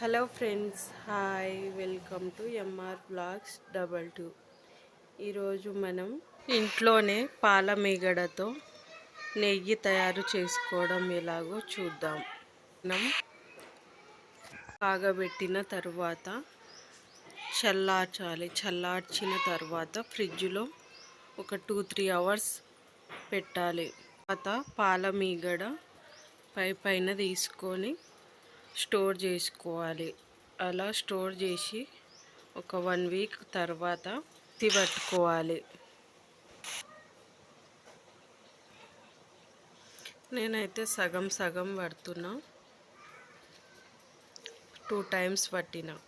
Hello friends hi welcome to MR blogs double two ఈరోజు మనం ఇంట్లోనే పాల మీగడతో నెయ్యి తయారు చేసుకోవడం ఎలాగో చూద్దాం. మనం కాగబెట్టిన తర్వాత చల్లార్చాలి. చల్లార్చిన తర్వాత ఫ్రిడ్జ్లో ఒక టూ త్రీ అవర్స్ పెట్టాలి. తర్వాత పాల మీగడ పై పైన తీసుకొని స్టోర్ చేసుకోవాలి. అలా స్టోర్ చేసి ఒక వన్ వీక్ తర్వాత పట్టుకోవాలి. నేనైతే సగం సగం పడుతున్నా. టూ టైమ్స్ పట్టిన.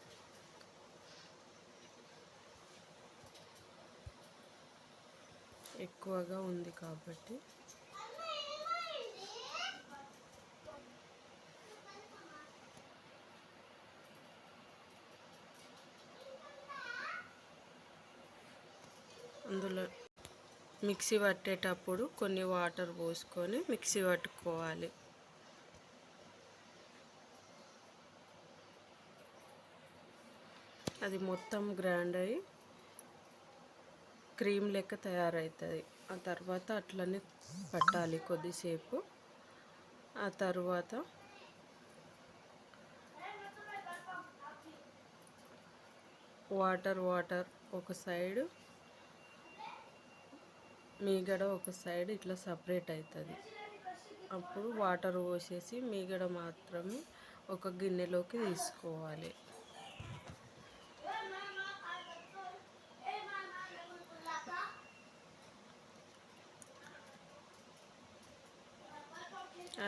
ఎక్కువగా ఉంది కాబట్టి. మిక్సీ పట్టేటప్పుడు కొన్ని వాటర్ పోసుకొని మిక్సీ పట్టుకోవాలి. అది మొత్తం గ్రైండ్ అయ్యి క్రీమ్ లెక్క తయారవుతుంది. ఆ తర్వాత అట్లనే పట్టాలి కొద్దిసేపు. ఆ తర్వాత వాటర్ వాటర్ ఒక సైడు మీగడ ఒక సైడ్ ఇట్లా సపరేట్ అవుతుంది అప్పుడు వాటర్ పోసేసి మీగడ మాత్రమే ఒక గిన్నెలోకి తీసుకోవాలి.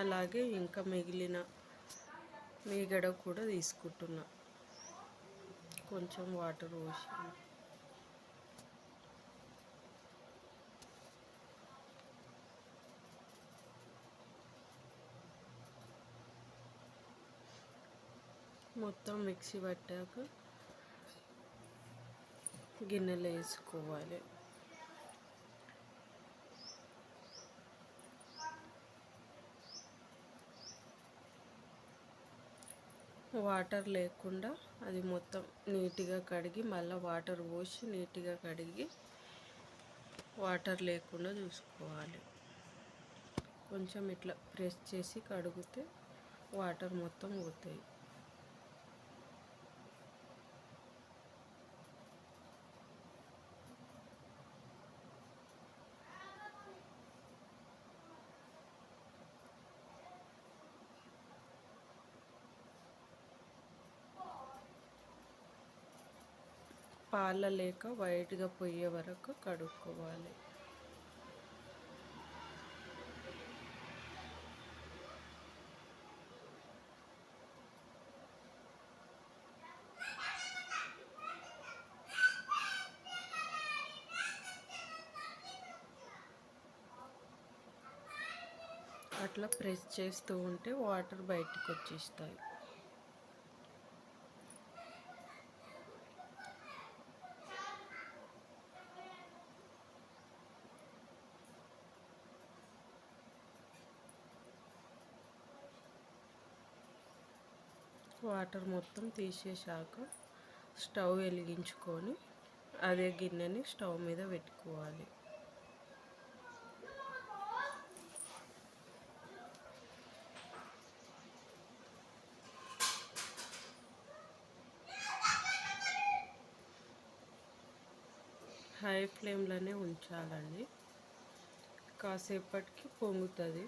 అలాగే ఇంకా మిగిలిన మీగడ కూడా తీసుకుంటున్నా. కొంచెం వాటర్ పోసి మొత్తం మిక్సీ పట్టాక గిన్నెలో వేసుకోవాలి. వాటర్ లేకుండా అది మొత్తం నీట్గా కడిగి మళ్ళీ వాటర్ పోసి నీట్గా కడిగి వాటర్ లేకుండా చూసుకోవాలి. కొంచెం ఇట్లా ప్రెస్ చేసి కడిగితే వాటర్ మొత్తం పోతాయి. పాల లేక వైట్గా పోయే వరకు కడుక్కోవాలి. అట్లా ప్రెస్ చేస్తూ ఉంటే వాటర్ బయటకు వచ్చేస్తాయి వాటర్ మొత్తం తీసేశాక స్టవ్ వెలిగించుకొని అదే గిన్నెని స్టవ్ మీద పెట్టుకోవాలి. హై ఫ్లేమ్లోనే ఉంచాలండి. కాసేపటికి పొంగుతుంది.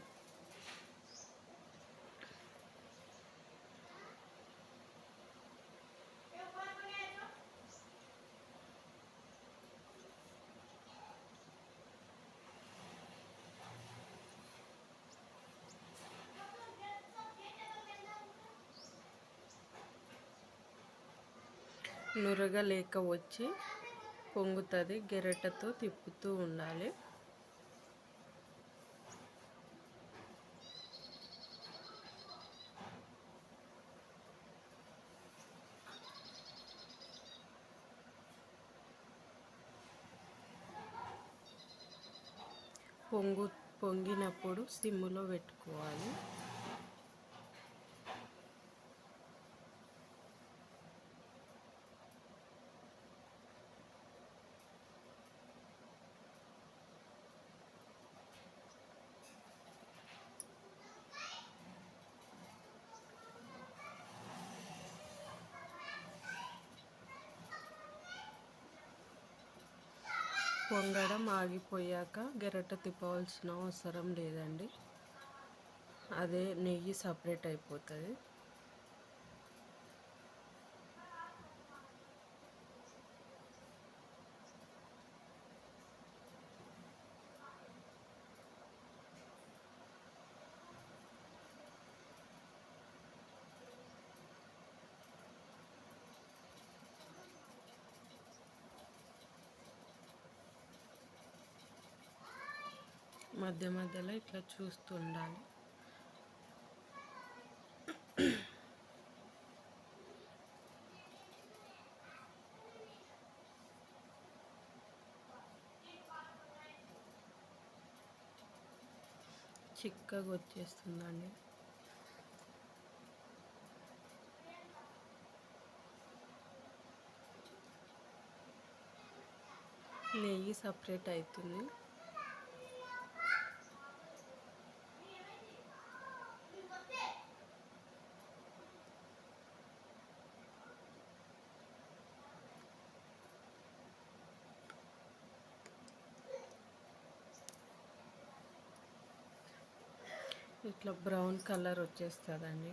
నురగ లేక వచ్చి పొంగుతుంది గెరటతో తిప్పుతూ ఉండాలి. పొంగు పొంగినప్పుడు సిమ్లో పెట్టుకోవాలి. పొంగడం ఆగిపోయాక గెరట తిప్పవలసిన అవసరం లేదండి. అదే నెయ్యి సపరేట్ అయిపోతుంది. మధ్య మధ్యలో ఇట్లా చూస్తూ ఉండాలి చిక్కగా వచ్చేస్తుందండి. నెయ్యి సపరేట్ అవుతుంది. ఇట్లా బ్రౌన్ కలర్ వచ్చేస్తుందండి.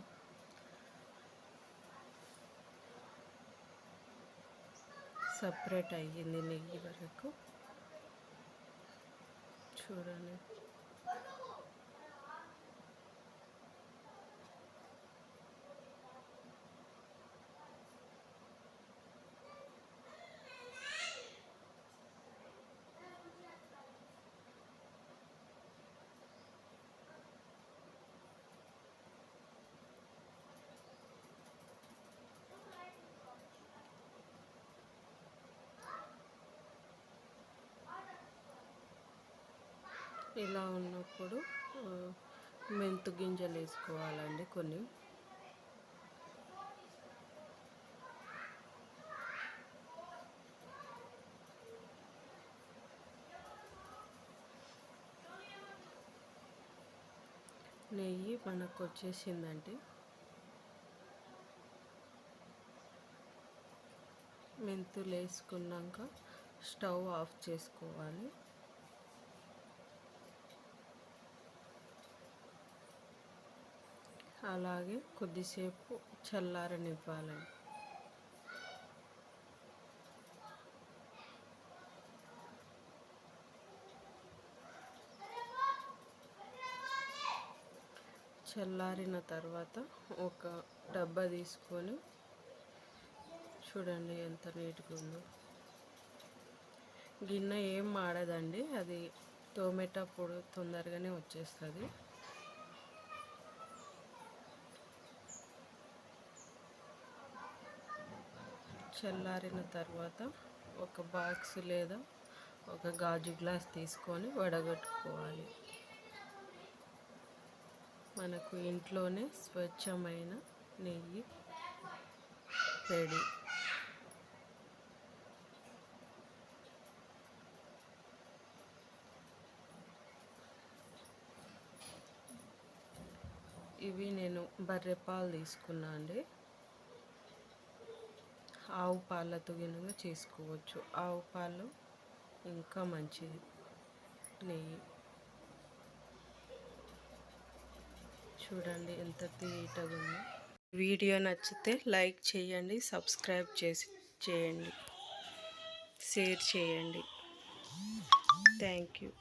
సపరేట్ అయ్యింది నెయ్యి వరకు. చూడండి. ఇలా ఉన్నప్పుడు మెంతు గింజలు వేసుకోవాలండి కొన్ని. నెయ్యి మనకు వచ్చేసిందండి మెంతులు వేసుకున్నాక స్టవ్ ఆఫ్ చేసుకోవాలి. అలాగే కొద్దిసేపు చల్లారనివ్వాలండి. చల్లారిన తర్వాత ఒక డబ్బా తీసుకొని చూడండి ఎంత నీట్గా ఉందో. గిన్నె ఏం మాడదండి అది తోమేటప్పుడు తొందరగానే వచ్చేస్తుంది. చల్లారిన తర్వాత ఒక బాక్స్ లేదా ఒక గాజు గ్లాస్ తీసుకొని వడగట్టుకోవాలి. మనకు ఇంట్లోనే స్వచ్ఛమైన నెయ్యి రెడీ. ఇవి నేను బర్రె పాలు తీసుకున్నా అండి ఆవు పాలతో గినక చేసుకోవచ్చు. ఆవు పాలు ఇంకా మంచిది. నెయ్యి. చూడండి ఎంత తీయటగా ఉంది. వీడియో నచ్చితే లైక్ చేయండి సబ్స్క్రైబ్ చేసి చేయండి. షేర్ చేయండి. Thank you.